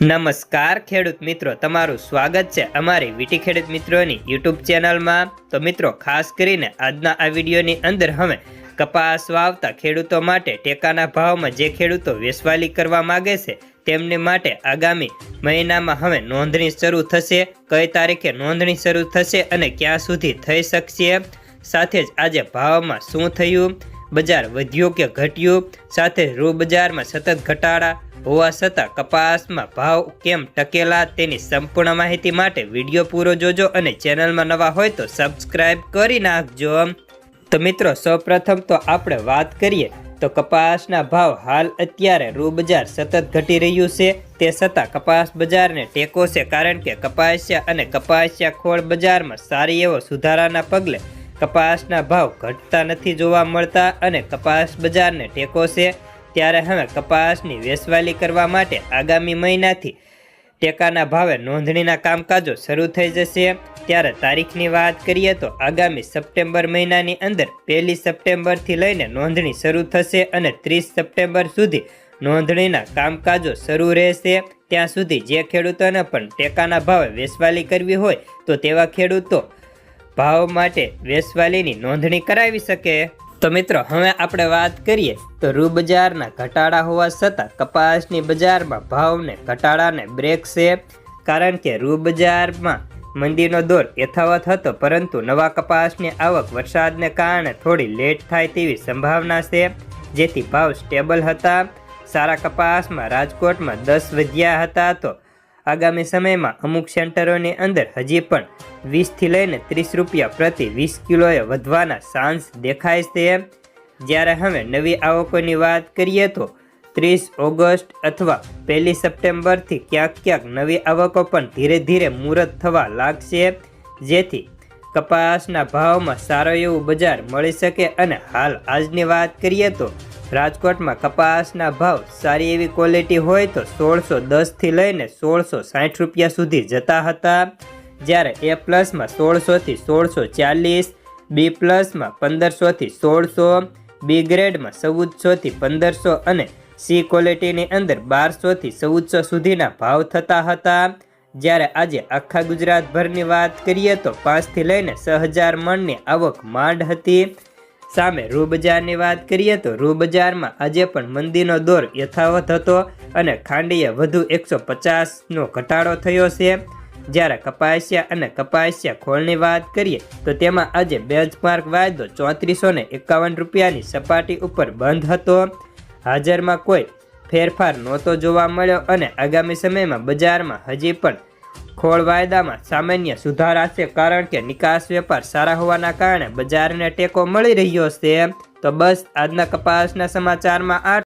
નમસ્કાર ખેડૂત મિત્રો, તમારું સ્વાગત છે અમારી વીટી ખેડૂત મિત્રોની યુટ્યુબ ચેનલમાં. તો મિત્રો, ખાસ કરીને આજના આ વિડીયોની અંદર હવે કપાસ વાવતા ખેડૂતો માટે ટેકાના ભાવમાં જે ખેડૂતો વેસવાલી કરવા માગે છે, તેમને માટે આગામી મહિનામાં હવે નોંધણી શરૂ થશે. કઈ તારીખે નોંધણી શરૂ થશે અને ક્યાં સુધી થઈ શકશે? સાથે જ આજે ભાવમાં શું થયું? બજાર વધ્યું કે ઘટ્યું? સાથે રૂ બજારમાં સતત ઘટાડા હોવા છતાં કપાસમાં ભાવ કેમ ટકેલા? તેની સંપૂર્ણ માહિતી માટે વીડિયો પૂરો જોજો અને ચેનલમાં નવા હોય તો સબસ્ક્રાઇબ કરી નાખજો. તો મિત્રો, સૌપ્રથમ તો આપણે વાત કરીએ તો કપાસના ભાવ હાલ અત્યારે રૂ બજાર સતત ઘટી રહ્યું છે. તે છતાં કપાસ બજારને ટેકો છે કારણ કે કપાસિયા અને કપાસિયા ખોળ બજારમાં સારી એવો સુધારાના પગલે કપાસના ભાવ ઘટતા નથી જોવા મળતા અને કપાસ બજારને ટેકો છે, ત્યારે હવે કપાસની વેસવાલી કરવા માટે આગામી મહિનાથી ટેકાના ભાવે નોંધણીના કામકાજો શરૂ થઈ જશે. ત્યારે તારીખની વાત કરીએ તો આગામી સપ્ટેમ્બર મહિનાની અંદર પહેલી સપ્ટેમ્બરથી લઈને નોંધણી શરૂ થશે અને ત્રીસ સપ્ટેમ્બર સુધી નોંધણીના કામકાજો શરૂ રહેશે. ત્યાં સુધી જે ખેડૂતોને પણ ટેકાના ભાવે વેસવાલી કરવી હોય તો તેવા ખેડૂતો ભાવ માટે વેસવાલીની નોંધણી કરાવી શકે? તો મિત્રો, હવે આપણે વાત કરીએ તો રૂ બજારના ઘટાડા હોવા છતાં કપાસની બજારમાં ભાવને ઘટાડાને બ્રેક છે, કારણ કે રૂ બજારમાં મંદીનો દોર યથાવત હતો, પરંતુ નવા કપાસની આવક વરસાદને કારણે થોડી લેટ થાય તેવી સંભાવના છે, જેથી ભાવ સ્ટેબલ હતા. સારા કપાસમાં રાજકોટમાં દસ વધ્યા હતા તો આગામી સમયમાં અમુક સેન્ટરોની અંદર હજી પણ વીસથી લઈને ત્રીસ રૂપિયા પ્રતિ વીસ કિલોએ વધવાના ચાન્સ દેખાય છે. જ્યારે હવે નવી આવકોની વાત કરીએ તો ત્રીસ ઓગસ્ટ અથવા પહેલી સપ્ટેમ્બરથી ક્યાંક ક્યાંક નવી આવકો પણ ધીરે ધીરે મુહૂર્ત થવા લાગશે, જેથી કપાસના ભાવમાં સારો એવું બજાર મળી શકે. અને હાલ આજની વાત કરીએ તો રાજકોટમાં કપાસના ભાવ સારી એવી ક્વોલિટી હોય તો સોળસો દસથી લઈને સોળસો સાઠ રૂપિયા સુધી જતા હતા. જ્યારે એ પ્લસમાં સોળસોથી સોળસો ચાલીસ બી પ્લસમાં પંદરસોથી સોળસો બી ગ્રેડમાં ચૌદસોથી પંદરસો અને સી ક્વોલિટીની અંદર બારસોથી ચૌદસો સુધીના ભાવ થતા હતા. જ્યારે આજે આખા ગુજરાતભરની વાત કરીએ તો પાંચથી લઈને છ હજાર મણની આવક માંડ હતી. સામે રૂ બજારની વાત કરીએ તો રૂ બજારમાં આજે પણ મંદીનો દોર યથાવત હતો અને ખાંડીએ વધુ એકસો પચાસનો ઘટાડો થયો છે. જ્યારે કપાસિયા અને કપાસિયા ખોળની વાત કરીએ તો તેમાં આજે બેન્ચમાર્ક વાયદો ચોત્રીસો ને એકાવન રૂપિયાની સપાટી ઉપર બંધ હતો. હાજરમાં કોઈ ફેરફાર નહોતો જોવા મળ્યો અને આગામી સમયમાં બજારમાં હજી પણ ખોળ વાયદામાં સામાન્ય સુધારા છે કારણ કે નિકાસ વેપાર સારા હોવાના કારણે બજારને ટેકો મળી રહ્યો છે. તો બસ આજના કપાસના સમાચારમાં આ